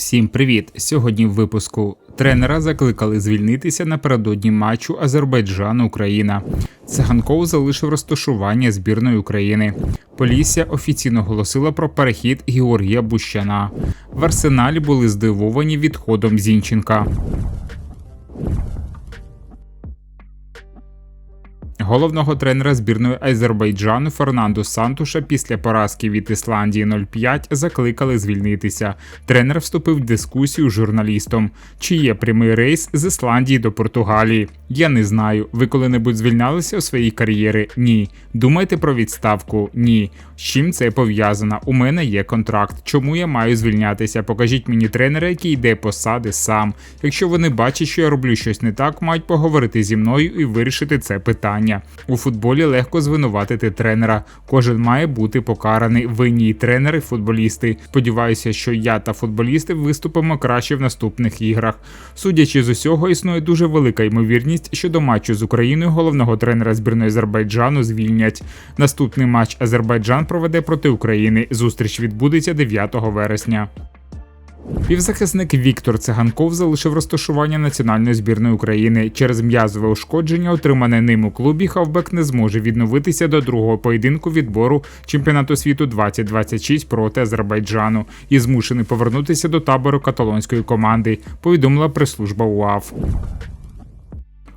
Всім привіт! Сьогодні в випуску тренера закликали звільнитися напередодні матчу Азербайджан Україна. Циганков залишив розташування збірної України. Полісся офіційно оголосила про перехід Георгія Бущана. В арсеналі були здивовані відходом Зінченка. Головного тренера збірної Азербайджану Фернандо Сантуша після поразки від Ісландії 0-5 закликали звільнитися. Тренер вступив в дискусію з журналістом. Чи є прямий рейс з Ісландії до Португалії? Я не знаю. Ви коли-небудь звільнялися у своїй кар'єри? Ні. Думаєте про відставку? Ні. З чим це пов'язано? У мене є контракт. Чому я маю звільнятися? Покажіть мені тренера, який йде посади сам. Якщо вони бачать, що я роблю щось не так, мають поговорити зі мною і вирішити це питання. У футболі легко звинуватити тренера. Кожен має бути покараний. Винні й тренери, футболісти. Сподіваюся, що я та футболісти виступимо краще в наступних іграх. Судячи з усього, існує дуже велика ймовірність, що до матчу з Україною головного тренера збірної Азербайджану звільнять. Наступний матч Азербайджан проведе проти України. Зустріч відбудеться 9 вересня. Півзахисник Віктор Циганков залишив розташування національної збірної України. Через м'язове ушкодження, отримане ним у клубі, хавбек не зможе відновитися до другого поєдинку відбору чемпіонату світу 2026 проти Азербайджану і змушений повернутися до табору каталонської команди. Повідомила прес-служба УАФ.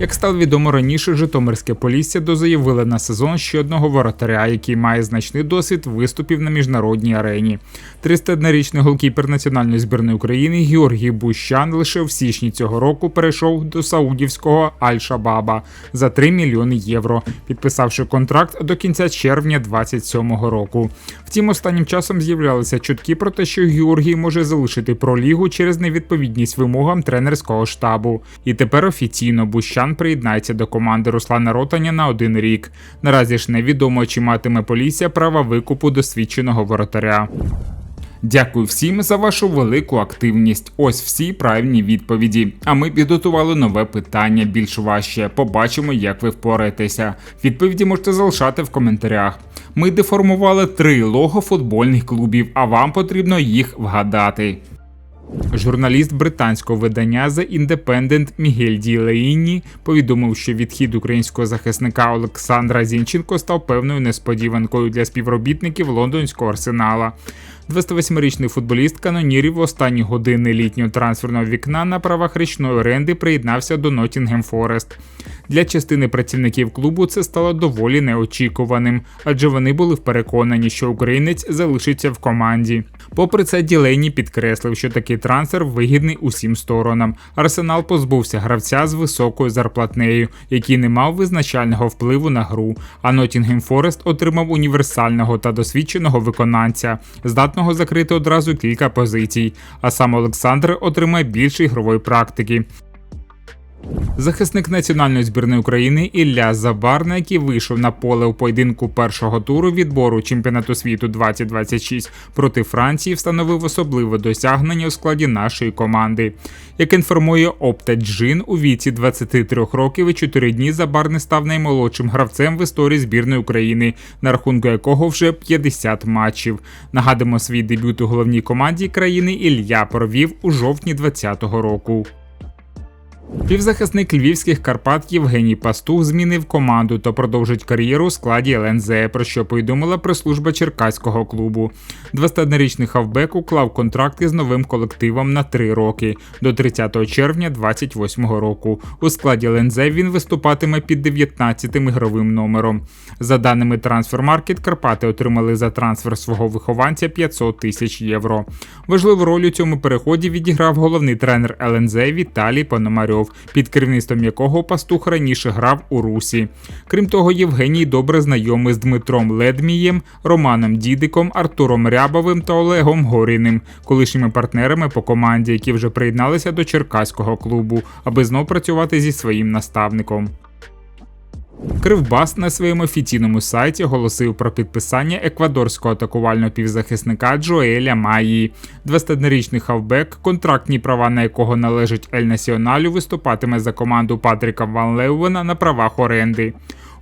Як стало відомо раніше, Житомирське Полісся дозаявили на сезон ще одного воротаря, який має значний досвід виступів на міжнародній арені. 301-річний голкіпер національної збірної України Георгій Бущан лише в січні цього року перейшов до саудівського Аль-Шабаба за 3 мільйони євро, підписавши контракт до кінця червня 2027 року. Втім, останнім часом з'являлися чутки про те, що Георгій може залишити пролігу через невідповідність вимогам тренерського штабу. І тепер офіційно Бущан приєднається до команди Руслана Ротаня на один рік. Наразі ж невідомо, чи матиме Полісся права викупу досвідченого воротаря. Дякую всім за вашу велику активність. Ось всі правильні відповіді. А ми підготували нове питання більш важче. Побачимо, як ви впораєтеся. Відповіді можете залишати в коментарях. Ми деформували три лого футбольних клубів, а вам потрібно їх вгадати. Журналіст британського видання The Independent Мігель Ді Леїні повідомив, що відхід українського захисника Олександра Зінченко став певною несподіванкою для співробітників лондонського арсенала. 28-річний футболіст канонірів в останні години літнього трансферного вікна на правах річної оренди приєднався до Ноттінгем Форест. Для частини працівників клубу це стало доволі неочікуваним, адже вони були переконані, що українець залишиться в команді. Попри це, Ділейні підкреслив, що такий трансфер вигідний усім сторонам. Арсенал позбувся гравця з високою зарплатнею, який не мав визначального впливу на гру. А Ноттінгем Форест отримав універсального та досвідченого виконанця, здатного закрити одразу кілька позицій. А сам Олександр отримає більше ігрової практики. Захисник національної збірної України Ілля Забарна, який вийшов на поле у поєдинку першого туру відбору чемпіонату світу 2026 проти Франції, встановив особливе досягнення у складі нашої команди. Як інформує Опта Джин, у віці 23 років і 4 дні Забарний став наймолодшим гравцем в історії збірної України, на рахунку якого вже 50 матчів. Нагадуємо, свій дебют у головній команді країни Ілля провів у жовтні 2020 року. Півзахисник львівських Карпат Євгеній Пастух змінив команду та продовжить кар'єру у складі ЛНЗ, про що повідомила прес-служба черкаського клубу. 21-річний хавбек уклав контракти з новим колективом на три роки до 30 червня 2028 року. У складі ЛНЗ він виступатиме під 19-тим ігровим номером. За даними Трансфермаркет, Карпати отримали за трансфер свого вихованця 500 тисяч євро. Важливу роль у цьому переході відіграв головний тренер ЛНЗ Віталій Пономарьов Романов, під керівництвом якого пастух раніше грав у Русі. Крім того, Євгеній добре знайомий з Дмитром Ледмієм, Романом Дідиком, Артуром Рябовим та Олегом Горіним, колишніми партнерами по команді, які вже приєдналися до черкаського клубу, аби знов працювати зі своїм наставником. Кривбас на своєму офіційному сайті оголосив про підписання еквадорського атакувального півзахисника Джоеля Маї. 21-річний хавбек, контрактні права на якого належать Ель Націоналю, виступатиме за команду Патріка Ван Леувена на правах оренди.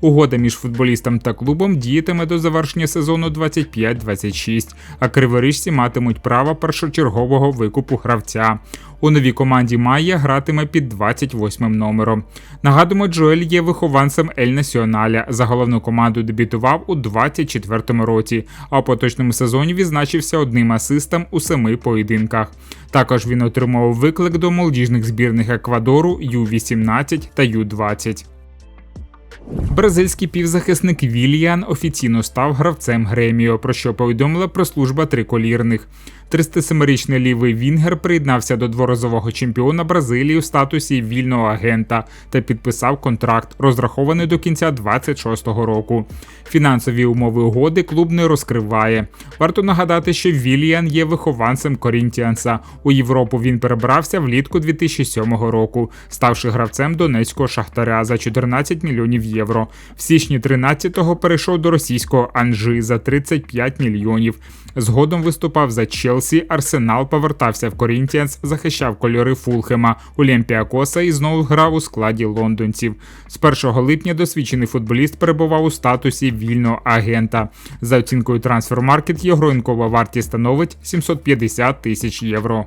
Угода між футболістом та клубом діятиме до завершення сезону 25-26, а криворіжці матимуть право першочергового викупу гравця. У новій команді Майя гратиме під 28 номером. Нагадуємо, Джоель є вихованцем Ель Націоналя. За головну команду дебютував у 24-му році, а у поточному сезоні відзначився одним асистом у семи поєдинках. Також він отримав виклик до молодіжних збірних Еквадору Ю-18 та Ю-20. Бразильський півзахисник Вільян офіційно став гравцем Греміо, про що повідомила прес-служба триколірних. 37-ричний лівий Вінгер приєднався до дворазового чемпіона Бразилії у статусі вільного агента та підписав контракт, розрахований до кінця 26-го року. Фінансові умови угоди клуб не розкриває. Варто нагадати, що Вільян є вихованцем Корінтіанса. У Європу він перебрався влітку 2007 року, ставши гравцем донецького шахтаря за 14 мільйонів євро. В січні 13-го перейшов до російського Анжи за 35 мільйонів. Згодом виступав за Челсі, Арсенал повертався в Корінтіанс, захищав кольори Фулхема, Олімпіакоса і знову грав у складі лондонців. З 1 липня досвідчений футболіст перебував у статусі вільного агента. За оцінкою Трансфермаркет його ринкова вартість становить 750 тисяч євро.